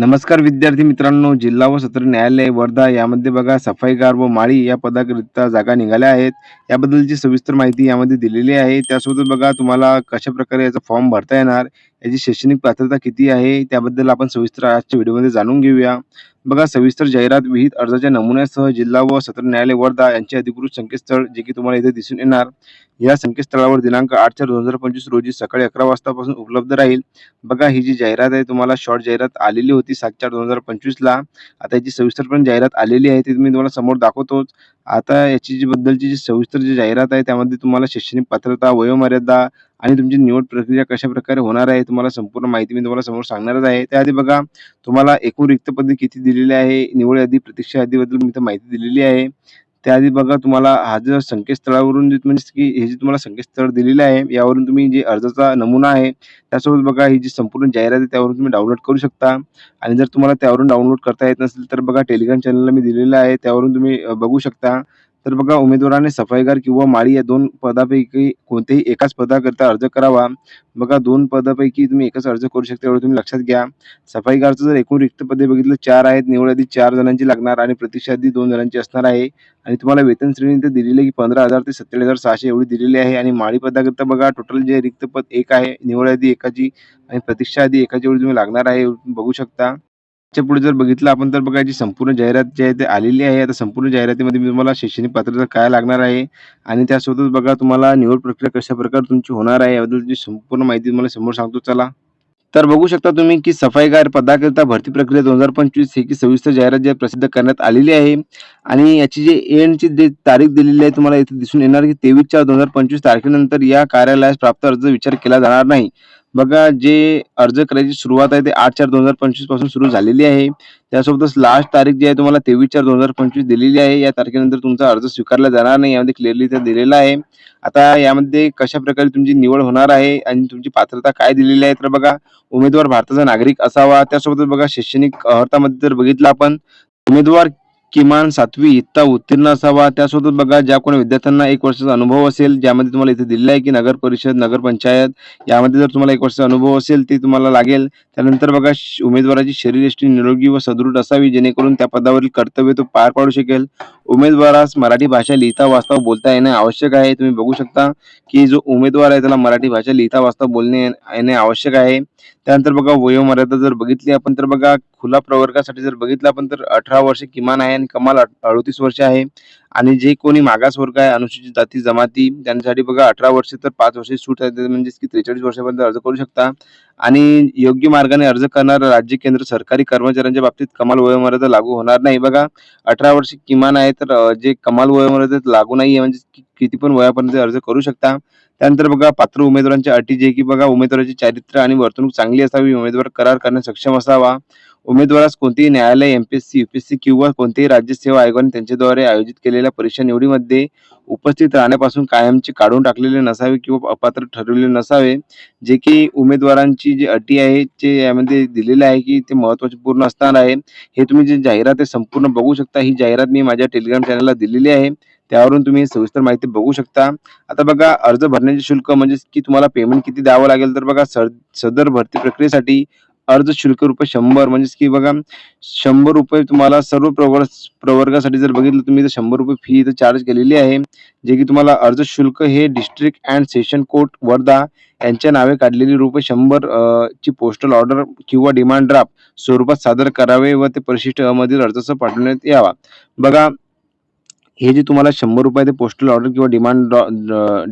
नमस्कार विद्यार्थी मित्रांनो जिल्हा व सत्र न्यायालय वर्धा यामध्ये बघा सफाईगार व माळी या पदाकरिता जागा निघाल्या आहेत. याबद्दलची सविस्तर माहिती यामध्ये दिलेली आहे. त्यासोबत बघा तुम्हाला कशा प्रकारे याचा फॉर्म भरता येणार याची शैक्षणिक पात्रता किती आहे त्याबद्दल आपण सविस्तर आजच्या व्हिडिओमध्ये जाणून घेऊया. बघा सविस्तर जाहिरात विहित अर्जाच्या नमुन्यासह जिल्हा व सत्र न्यायालय वर्धा यांचे अधिकृत संकेतस्थळ जे की तुम्हाला इथे दिसून येणार. या संकेतस्थळावर दिनांक आठ चार दोन हजार पंचवीस रोजी सकाळी अकरा वाजतापासून उपलब्ध राहील. बघा ही जी जाहिरात आहे तुम्हाला शॉर्ट जाहिरात आलेली होती सात चार दोन हजार पंचवीसला आता याची सविस्तर पण जाहिरात आलेली आहे ती मी तुम्हाला समोर दाखवतोच. आता याची जी बद्दलची जी सविस्तर जी जाहिरात आहे त्यामध्ये तुम्हाला शैक्षणिक पात्रता वयोमर्यादा आणि तुमची निवड प्रक्रिया कशा प्रकारे होणार आहे तुम्हाला संपूर्ण माहिती मी तुम्हाला समोर सांगणारच आहे. त्याआधी बघा तुम्हाला एकूण रिक्त पदे किती दिलेली आहे निवड यादी प्रतीक्षा यादीबद्दल मी तर माहिती दिलेली आहे. त्याआधी बघा तुम्हाला हा जो संकेतस्थळावरून जे म्हणजे की हे जे तुम्हाला संकेतस्थळ दिलेलं आहे यावरून तुम्ही जे अर्जाचा नमुना आहे त्यासोबत बघा ही जी संपूर्ण जाहिरात आहे त्यावरून तुम्ही डाउनलोड करू शकता. आणि जर तुम्हाला त्यावरून डाउनलोड करता येत नसेल तर बघा टेलिग्राम चॅनलला मी दिलेलं आहे त्यावरून तुम्ही बघू शकता. तर बघा उमेदवाराने सफाईगार किंवा माळी या दोन पदापैकी कोणत्याही एकाच पदाकरिता अर्ज करावा. बघा दोन पदापैकी तुम्ही एकच अर्ज करू शकता एवढं तुम्ही लक्षात घ्या. सफाईगारचं जर एकूण रिक्त पदे बघितलं चार आहेत निवड आधी चार जणांची लागणार आणि प्रतीक्षा आधी दोन जणांची असणार आहे. आणि तुम्हाला वेतन श्रेणी इथे दिलेली आहे की पंधरा हजार ते सत्तेचाळीस हजार सहाशे एवढी दिलेली आहे. आणि माळी पदाकरिता बघा टोटल जे रिक्त पद एक आहे निवड आधी एकाची आणि प्रतीक्षा आधी एकाची एवढी तुम्ही लागणार आहे बघू शकता. त्याच्या पुढे जर बघितलं आपण तर बघा जी संपूर्ण जाहिरात जी आहे ते आलेली आहे. आता संपूर्ण जाहिरातीमध्ये मी तुम्हाला शैक्षणिक पात्रता काय लागणार आहे? आणि त्यासोबतच बघा तुम्हाला निवड प्रक्रिया कशा प्रकारे तुमची होणार आहे याबद्दलची संपूर्ण माहिती तुम्हाला समोर सांगतो चला. तर बघू शकता तुम्ही की सफाईगार पदाकरिता भरती प्रक्रिया दोन हजार पंचवीस ही की सविस्तर जाहिरात जी प्रसिद्ध करण्यात आलेली आहे. आणि याची जी एंडची जे तारीख दिलेली आहे तुम्हाला इथे दिसून येणार की तेवीस चार दोन हजार पंचवीस तारखेनंतर या कार्यालयास प्राप्त अर्ज विचार केला जाणार नाही. बघा जे अर्ज करायची सुरुवात आहे ते आठ चार दोन हजार पंचवीसपासून सुरू झालेली आहे. त्यासोबतच लास्ट तारीख जी आहे तुम्हाला तेवीस चार दोन हजार पंचवीस दिलेली आहे. या तारखेनंतर तुमचा अर्ज स्वीकारला जाणार नाही यामध्ये क्लिअरली इथे दिलेला आहे. आता यामध्ये कशा प्रकारे तुमची निवड होणार आहे आणि तुमची पात्रता काय दिलेली आहे तर बघा उमेदवार भारताचा नागरिक असावा. त्यासोबतच बघा शैक्षणिक अर्हतामध्ये जर बघितलं आपण उमेदवार किमान सातवी इत्ता उत्तीर्ण असावा. त्यासोबत बघा ज्या कोणी विद्यार्थ्यांना एक वर्षाचा अनुभव असेल ज्यामध्ये तुम्हाला इथे दिलेला आहे की नगर परिषद नगर पंचायत यामध्ये जर तुम्हाला एक वर्षाचा अनुभव असेल ते तुम्हाला लागेल. त्यानंतर बघा उमेदवाराची शरीरयष्टी निरोगी व सदृढ असावी जेणेकरून त्या पदावरील कर्तव्य तो पार पाडू शकेल. उमेदवारास मराठी भाषा लिहिता वाचता बोलता येणे आवश्यक आहे. तुम्ही बघू शकता की जो उमेदवार आहे त्याला मराठी भाषा लिहिता वाचता बोलणे येणे आवश्यक आहे. त्यानंतर बघा वयोमर्यादा जर बघितली आपण तर बघा खुला प्रवर्गासाठी जर बघितलं आपण तर अठरा वर्ष किमान आहे आणि कमाल अडतीस वर्ष आहे. आणि जे कोणी मागास वर्ग आहे अनुसूचित जाती जमाती त्यांच्यासाठी बघा अठरा वर्ष तर पाच वर्ष सूट आहे म्हणजे की त्रेचाळीस वर्षापर्यंत अर्ज करू शकता. आणि योग्य मार्गाने अर्ज करणाऱ्या राज्य केंद्र सरकारी कर्मचाऱ्यांच्या बाबतीत कमाल वयोमर्यादा लागू होणार नाही. बघा अठरा वर्ष किमान आहे तर जे कमाल वयोमर्यादा लागू नाही आहे म्हणजे किती पण वयापर्यंत अर्ज करू शकता. त्यानंतर बघा पात्र उमेदवारांच्या अटी जे की बघा उमेदवाराची चारित्र्य आणि वर्तणूक चांगली असावी उमेदवार करार करण्यास सक्षम असावा. उमेदवारास कोणतेही न्यायालय एमपीएससी युपीएससी किंवा कोणतेही राज्य सेवा आयोगाने त्यांच्याद्वारे आयोजित केलेल्या परीक्षा निवडीमध्ये उपस्थित राहण्यापासून कायमचे काढून टाकलेले नसावे किंवा अपात्र ठरवलेले नसावे. जे की उमेदवारांची जी अटी आहे जे यामध्ये दिलेले आहे की ते महत्त्वपूर्ण असणार आहे. हे तुम्ही जे जाहिरात आहे संपूर्ण बघू शकता. ही जाहिरात मी माझ्या टेलिग्राम चॅनलला दिलेली आहे. त्यावरून तुम्ही सविस्तर माहिती बघू शकता. आता बघा अर्ज भरण्याचे शुल्क म्हणजे की तुम्हाला पेमेंट किती द्यावं लागेल? तर बघा सदर भरती प्रक्रियेसाठी अर्ज शुल्क रुपये शंभर म्हणजेच की बघा शंभर रुपये तुम्हाला सर्व प्रवर्ग प्रवर्गासाठी जर बघितलं तुम्ही तर शंभर रुपये फी इथं चार्ज केलेली आहे. जे की तुम्हाला अर्ज शुल्क हे district and session court Wardha यांच्या नावे काढलेली रुपये शंभर ची पोस्टल ऑर्डर किंवा डिमांड ड्राफ्ट स्वरूपात सादर करावे व ते परिशिष्ट अमधील मधील अर्जासह पाठवण्यात यावा. बघा हे जे तुम्हाला शंभर रुपये ते पोस्टल ऑर्डर किंवा डिमांड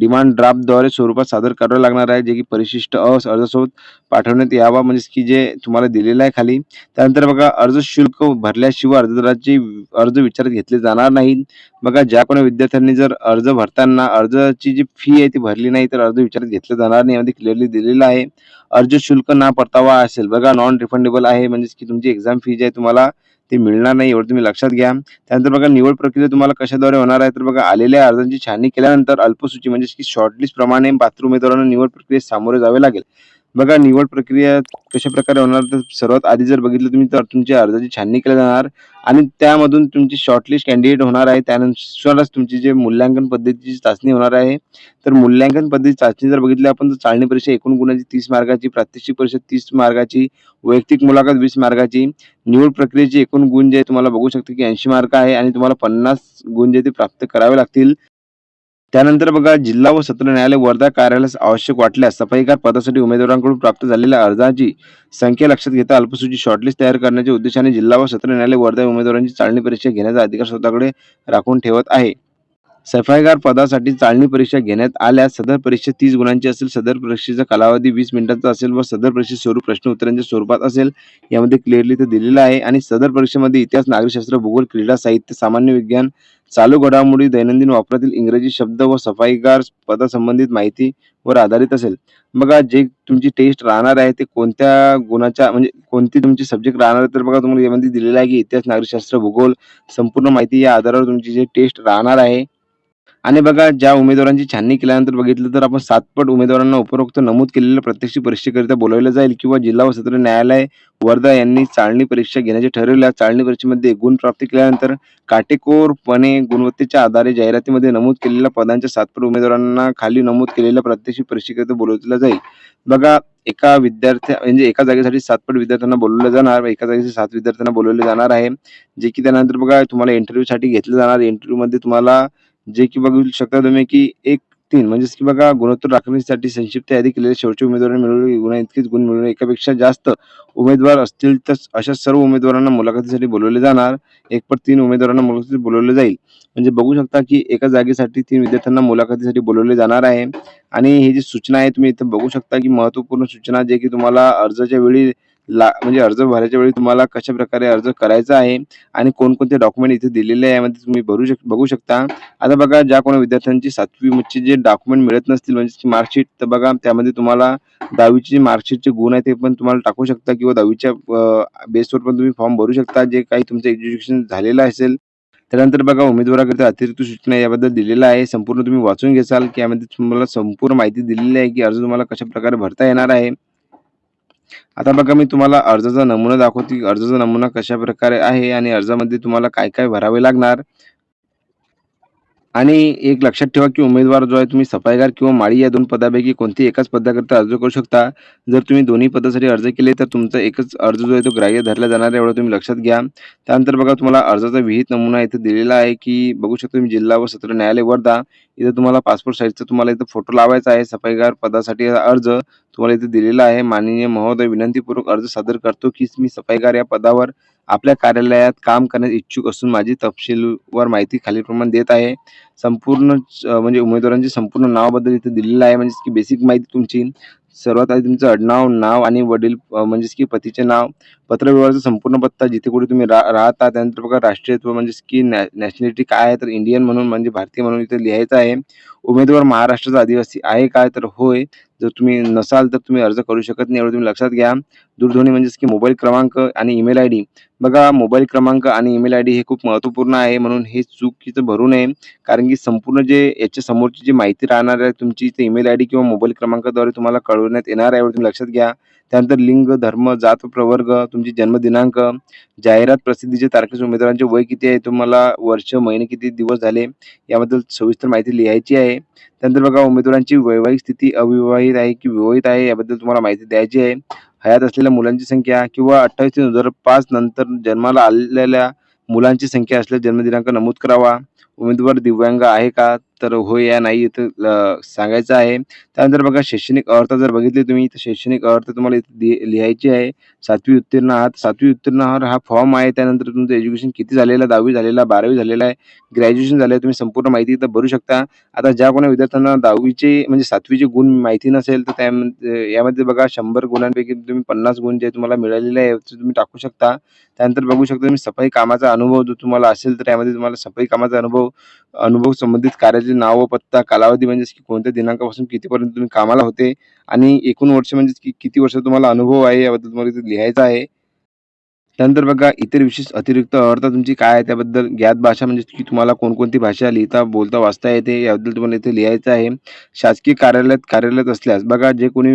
डिमांड ड्राफ्टद्वारे स्वरूपात सादर करावं लागणार आहे जे की परिशिष्ट अस अर्जासोबत पाठवण्यात यावा म्हणजे की जे तुम्हाला दिलेलं आहे खाली. त्यानंतर बघा अर्ज शुल्क भरल्याशिवाय अर्जदाराचे अर्ज विचारात घेतले जाणार नाहीत. बघा ज्या कोणा विद्यार्थ्यांनी जर अर्ज भरताना अर्जाची जी फी आहे ती भरली नाही तर अर्ज विचारात घेतलं जाणार नाही. यामध्ये क्लिअरली दिलेलं आहे अर्ज शुल्क ना परतावा असेल. बघा नॉन रिफंडेबल आहे म्हणजेच की तुमची एक्झाम फी जी आहे तुम्हाला ते मिळणार नाही एवढं तुम्ही लक्षात घ्या. त्यानंतर बघा निवड प्रक्रिया तुम्हाला कशाद्वारे होणार आहे? तर बघा आलेल्या अर्जांची छाननी केल्यानंतर अल्पसूची म्हणजे की शॉर्टलिस्ट प्रमाणे पात्र उमेदवारांना निवड प्रक्रियेत सामोरे जावे लागेल. बघा निवड प्रक्रिया कशाप्रकारे होणार? तर सर्वात आधी जर बघितलं तुम्ही तर तुमच्या अर्जाची छाननी केली जाणार आणि त्यामधून तुमची शॉर्टलिस्ट कॅन्डिडेट होणार आहे. त्यानुसारच तुमची जे मूल्यांकन पद्धतीची चाचणी होणार आहे. तर मूल्यांकन पद्धती चाचणी जर बघितली आपण तर चालणी परीक्षा एकूण गुणांची तीस मार्गाची प्रात्यक्षिक परीक्षा तीस मार्गाची वैयक्तिक मुलाखत वीस मार्गाची. निवड प्रक्रियेची एकूण गुण जे आहे तुम्हाला बघू शकता की ऐंशी मार्क आहे आणि तुम्हाला पन्नास गुण जे ते प्राप्त करावे लागतील. त्यानंतर बघा जिल्हा व सत्र न्यायालय वर्धा कार्यालयास आवश्यक वाटल्यास सफाईकार पदासाठी उमेदवारांकडून प्राप्त झालेल्या अर्जाची संख्या लक्षात घेता अल्पसूची शॉर्टलिस्ट तयार करण्याच्या उद्देशाने जिल्हा व सत्र न्यायालय वर्धा उमेदवारांची चाळणी परीक्षा घेण्याचा अधिकार स्वतःकडे राखून ठेवत आहे. सफाईगार पदासाठी चाळणी परीक्षा घेण्यात आल्यास सदर परीक्षा तीस गुणांची असेल सदर परीक्षेचा कालावधी वीस मिनिटांचा असेल व सदर परीक्षेचे स्वरूप प्रश्न उत्तरांच्या स्वरूपात असेल यामध्ये क्लिअरली ते दिलेलं आहे. आणि सदर परीक्षेमध्ये इतिहास नागरिकशास्त्र भूगोल क्रीडा साहित्य सामान्य विज्ञान चालू घडामोडी दैनंदिन वापरातील इंग्रजी शब्द व सफाईगार पदासंबंधित माहितीवर आधारित असेल. बघा जे तुमची टेस्ट राहणार आहे ते कोणत्या गुणाच्या म्हणजे कोणती तुमची सब्जेक्ट राहणार आहे तर बघा तुम्हाला यामध्ये दिलेलं आहे की इतिहास नागरिकशास्त्र भूगोल संपूर्ण माहिती या आधारावर तुमची जे टेस्ट राहणार आहे आणि बघा ज्या उमेदवारांची छाननी केल्यानंतर बघितलं तर आपण सातपट उमेदवारांना उपरोक्त नमूद केलेल्या प्रत्यक्ष परीक्षेकरिता बोलवलं जाईल किंवा जिल्हा व सत्र न्यायालय वर्धा यांनी चाळणी परीक्षा घेण्याचे ठरवल्या चाळणी परीक्षेमध्ये गुण प्राप्त केल्यानंतर काटेकोरपणे गुणवत्तेच्या आधारे जाहिरातीमध्ये नमूद केलेल्या पदांच्या सातपट उमेदवारांना खाली नमूद केलेल्या प्रत्यक्ष परीक्षेकरिता बोलवलं जाईल. बघा एका विद्यार्थ्या म्हणजे एका जागेसाठी सातपट विद्यार्थ्यांना बोलवलं जाणार एका जागेसाठी सात विद्यार्थ्यांना बोलवले जाणार आहे. जे की त्यानंतर बघा तुम्हाला इंटरव्ह्यूसाठी घेतलं जाणार. इंटरव्ह्यूमध्ये तुम्हाला जे की बघू शकता तुम्ही की एक तीन म्हणजेच की बघा गुणोत्तर राखण्यासाठी संक्षिप्त यादी केलेल्या शेवटच्या उमेदवारांनी मिळवलेले गुण इतकेच गुण मिळवले एकापेक्षा जास्त उमेदवार असतील तर अशा सर्व उमेदवारांना मुलाखतीसाठी बोलवले जाणार. एक पर तीन उमेदवारांना मुलाखतीसाठी बोलवले जाईल. म्हणजे बघू शकता की एका जागेसाठी तीन विद्यार्थ्यांना मुलाखतीसाठी बोलवले जाणार आहे. आणि ही जी सूचना आहे तुम्ही इथं बघू शकता की महत्त्वपूर्ण सूचना जे की तुम्हाला अर्जाच्या वेळी ला म्हणजे अर्ज भरायच्या वेळी तुम्हाला कशा प्रकारे अर्ज करायचा आहे आणि कोणकोणते डॉक्युमेंट इथे दिलेले आहे यामध्ये तुम्ही भरू शक बघू शकता. आता बघा ज्या कोणा विद्यार्थ्यांची सातवीचे जे डॉक्युमेंट मिळत नसतील म्हणजे मार्कशीट तर बघा त्यामध्ये तुम्हाला दहावीची मार्कशीटचे गुण आहे ते पण तुम्हाला टाकू शकता किंवा दहावीच्या बेसवर पण तुम्ही फॉर्म भरू शकता. जे काही तुमचं एज्युकेशन झालेलं असेल त्यानंतर बघा उमेदवाराकरिता अतिरिक्त सूचना याबद्दल दिलेला आहे. संपूर्ण तुम्ही वाचून घेसाल. की यामध्ये तुम्हाला संपूर्ण माहिती दिलेली आहे की अर्ज तुम्हाला कशा प्रकारे भरता येणार आहे. आता बघा मी तुम्हाला अर्जाचा नमुना दाखवतो. की अर्जाचा नमुना कशा प्रकारे आहे आणि अर्जामध्ये तुम्हाला काय काय भरावे लागणार? आणि एक लक्षात ठेवा की उमेदवार जो आहे तुम्ही सफाईगार किंवा माळी या दोन पदापैकी कोणती एकाच पदाकरता अर्ज करू शकता. जर तुम्ही दोन्ही पदासाठी अर्ज केले तर तुमचा एकच अर्ज जो आहे तो ग्राह्य धरला जाणार आहे एवढं तुम्ही लक्षात घ्या. त्यानंतर बघा तुम्हाला अर्जाचा विहित नमुना इथे दिलेला आहे की बघू शकता तुम्ही जिल्हा व सत्र न्यायालय वर्धा इथं तुम्हाला पासपोर्ट साईजचा तुम्हाला इथं फोटो लावायचा आहे. सफाईगार पदासाठी अर्ज तुम्हाला इथे दिलेला आहे. माननीय महोदय विनंतीपूर्वक अर्ज सादर करतो की मी सफाईगार या पदावर आपल्या कार्यालयात काम करण्यास इच्छुक असून माझी तपशीलवार माहिती खालीलप्रमाणे देत आहे. संपूर्ण म्हणजे उमेदवारांची संपूर्ण नावाबद्दल इथे दिलेलं आहे. म्हणजे की बेसिक माहिती तुमची. सर्वात आधी तुमचं आडनाव नाव आणि वडील म्हणजेच की पतीचे नाव पत्रव्यवहाराचा संपूर्ण पत्ता जिथे कुठे तुम्ही रा राहता त्यानंतर बघा राष्ट्रीयत्व म्हणजे की नॅशनॅलिटी काय आहे तर इंडियन म्हणून म्हणजे भारतीय म्हणून इथे लिहायचं आहे. उमेदवार महाराष्ट्राचा आदिवासी आहे काय तर होय. जर तुम्ही नसाल तर तुम्ही अर्ज करू शकत नाही एवढं तुम्ही लक्षात घ्या. दूरध्वनी म्हणजेच की मोबाईल क्रमांक आणि ईमेल आय डी बघा मोबाईल क्रमांक आणि ईमेल आय डी हे खूप महत्त्वपूर्ण आहे म्हणून हे चुकीचं भरू नये. कारण की संपूर्ण जे याच्या समोरची जी माहिती राहणार आहे तुमची ते ईमेल आय डी किंवा मोबाईल क्रमांकाद्वारे तुम्हाला कळवण्यात येणार आहे एवढं तुम्ही लक्षात घ्या. त्यानंतर लिंग धर्म जात प्रवर्ग तुमची जन्मदिनांक जाहिरात प्रसिद्धीचे तारखेचे उमेदवारांचे वय किती आहे तुम्हाला वर्ष महिने किती दिवस झाले याबद्दल सविस्तर माहिती लिहायची आहे. त्यानंतर बघा उमेदवारांची वैवाहिक स्थिती अविवाहित आहे की विवाहित आहे याबद्दल तुम्हाला माहिती द्यायची आहे. हयात असलेल्या मुलांची संख्या किंवा अठ्ठावीस तीन हजार पाच नंतर जन्माला आलेल्या मुलांची संख्या असलेला जन्मदिनांक नमूद करावा. उमेदवार दिव्यांग आहे का? तर होय या नाही इथं सांगायचं आहे. त्यानंतर बघा शैक्षणिक अर्थ जर बघितली तुम्ही तर शैक्षणिक अर्थ तुम्हाला इथे लिहायची आहे. सातवी उत्तीर्ण आहात. सातवी उत्तीर्ण आहार हा फॉर्म आहे. त्यानंतर तुमचं एज्युकेशन किती झालेलं दहावी झालेला बारावी झालेला आहे? ग्रॅज्युएशन झालं तुम्ही संपूर्ण माहिती इथं भरू शकता. आता ज्या कोणा विद्यार्थ्यांना दहावीचे म्हणजे सातवीचे गुण माहिती नसेल तर त्यामध्ये यामध्ये बघा शंभर गुणांपैकी तुम्ही पन्नास गुण जे तुम्हाला मिळालेले आहे ते तुम्ही टाकू शकता. त्यानंतर बघू शकता तुम्ही सफाई कामाचा अनुभव जो तुम्हाला असेल तर त्यामध्ये तुम्हाला सफाई कामाचा अनुभव अनुभव संबंधित कार्याचे नाव पत्ता कालावधी म्हणजेच की कोणत्या दिनांकापासून कितीपर्यंत तुम्ही कामाला होते आणि एकूण वर्ष म्हणजे की किती वर्ष तुम्हाला अनुभव आहे याबद्दल तुम्हाला तिथे लिहायचं आहे. त्यानंतर बघा इतर विशेष अतिरिक्त अर्थ तुमची काय आहे त्याबद्दल ज्ञात भाषा म्हणजे की तुम्हाला कोणकोणती भाषा लिहिता, बोलता, वाचता येते याबद्दल तुम्हाला इथे लिहायचं आहे. शासकीय कार्यालयात कार्यरत असल्यास बघा जे कोणी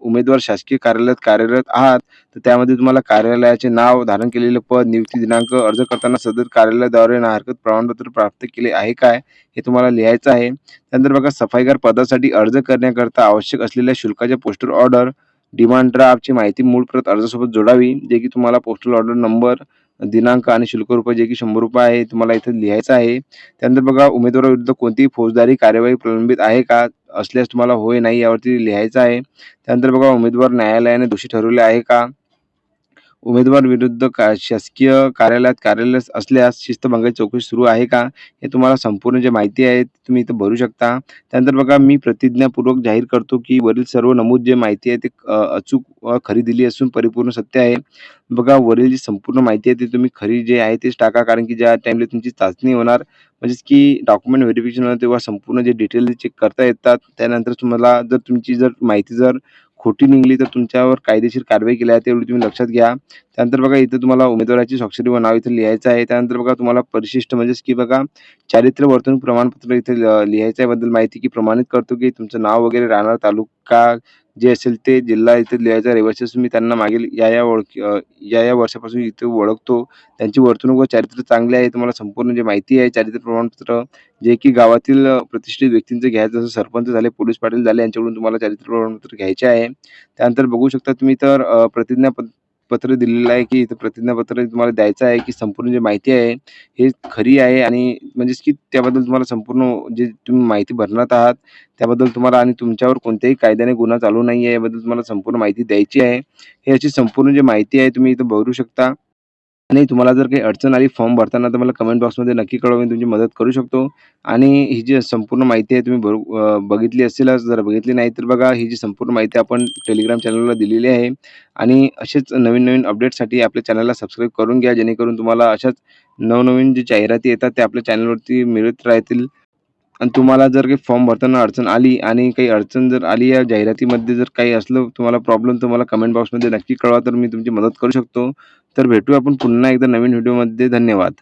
उमेदवार शासकीय कार्यालयात कार्यरत आहात, तर त्यामध्ये तुम्हाला कार्यालयाचे नाव, धारण केलेले पद, नियुक्ती दिनांक, अर्ज करताना सदर कार्यालयाद्वारे ना हरकत प्रमाणपत्र प्राप्त केले आहे काय, हे तुम्हाला लिहायचं आहे. त्यानंतर बघा सफाईगार पदासाठी अर्ज करण्याकरता आवश्यक असलेल्या शुल्काच्या पोस्टर ऑर्डर, डिमांड ड्राफ्टची माहिती मूळ प्रत अर्जासोबत जोडावी, जे की तुम्हाला पोस्टल ऑर्डर नंबर, दिनांक आणि शुल्क रुपये जे की ₹100 आहे तुम्हाला इथे लिहायचं आहे. त्यानंतर बघा उमेदवाराविरुद्ध कोणतीही फौजदारी कार्यवाही प्रलंबित आहे का? असल्यास तुम्हाला होय, नाही यावरती लिहायचं आहे. त्यानंतर बघा उमेदवार न्यायालयाने दोषी ठरवले आहे का? उमेदवार विरुद्ध का शासकीय कार्यालयात कार्यालय असल्यास शिस्तभंगाची चौकशी सुरू आहे का? हे तुम्हाला संपूर्ण जे माहिती आहे तुम्ही इथं भरू शकता. त्यानंतर बघा मी प्रतिज्ञापूर्वक जाहीर करतो की वरील सर्व नमूद जे माहिती आहे ते अचूक खरी दिली असून परिपूर्ण सत्य आहे. बघा वरील जी संपूर्ण माहिती आहे ती तुम्ही खरी जे आहे तेच टाका कारण की ज्या टाईमला तुमची चाचणी होणार म्हणजेच की डॉक्युमेंट व्हेरिफिकेशन होणार तेव्हा संपूर्ण जे डिटेल चेक करता येतात. त्यानंतर तुम्हाला जर तुमची जर माहिती जर खोटी निघाली तर तुमच्यावर कायदेशीर कारवाई केली आहे तेवढी तुम्ही लक्षात घ्या. त्यानंतर बघा इथं तुम्हाला उमेदवाराची स्वाक्षरी व नाव इथे लिहायचं आहे. त्यानंतर बघा तुम्हाला परिशिष्ट म्हणजेच की बघा चारित्र्य वर्तणूक प्रमाणपत्र इथे लिहायच्याबद्दल माहिती की प्रमाणित करतो की तुमचं नाव वगैरे राहणार तालुका जे असेल ते जिल्हा इथे लिहायचा रहिवासी मी त्यांना मागील या-या ओळखी अ, या-या वर्षापासून इथे ओळखतो. त्यांची वर्तणूक व चारित्र्य चांगले आहे. तुम्हाला संपूर्ण जे माहिती आहे चारित्र्य प्रमाणपत्र जे की गावातील प्रतिष्ठित व्यक्तींचं घ्यायचं जसं सरपंच झाले, पोलीस पाटील झाले यांच्याकडून तुम्हाला चारित्र्य प्रमाणपत्र घ्यायचे आहे. त्यानंतर बघू शकता तुम्ही तर प्रतिज्ञा पत्र दिलेलं आहे की इथं प्रतिज्ञापत्र तुम्हाला द्यायचं आहे की संपूर्ण जी माहिती आहे हे खरी आहे आणि म्हणजेच की त्याबद्दल तुम्हाला संपूर्ण जे तुम्ही माहिती भरणार आहात त्याबद्दल तुम्हाला आणि तुमच्यावर कोणत्याही कायद्याने गुन्हा चालू नाही आहे याबद्दल तुम्हाला संपूर्ण माहिती द्यायची आहे. हे अशी संपूर्ण जी माहिती आहे तुम्ही इथं भरू शकता. आणि तुम्हाला जर काही अडचण आली फॉर्म भरताना तर मला कमेंट बॉक्समध्ये नक्की कळवा मी तुमची मदत करू शकतो. आणि ही जी संपूर्ण माहिती आहे तुम्ही भरू बघितली असेलच. जर बघितली नाही तर बघा ही जी संपूर्ण माहिती आपण टेलिग्राम चॅनलला दिलेली आहे. आणि असेच नवीन-नवीन अपडेटसाठी आपल्या चॅनलला सबस्क्राईब करून घ्या जेणेकरून तुम्हाला अशाच नवनवीन जे जाहिराती येतात ते आपल्या चॅनलवरती मिळत राहतील. आणि तुम्हाला जर काही फॉर्म भरताना अडचण आली आणि काही अडचण जर आली या जाहिरातीमध्ये जर काही असलं तुम्हाला प्रॉब्लेम तुम्हाला कमेंट बॉक्समध्ये नक्की कळवा तर मी तुमची मदत करू शकतो. तर भेटू आपण पुन्हा एकदा नवीन व्हिडिओमध्ये. धन्यवाद.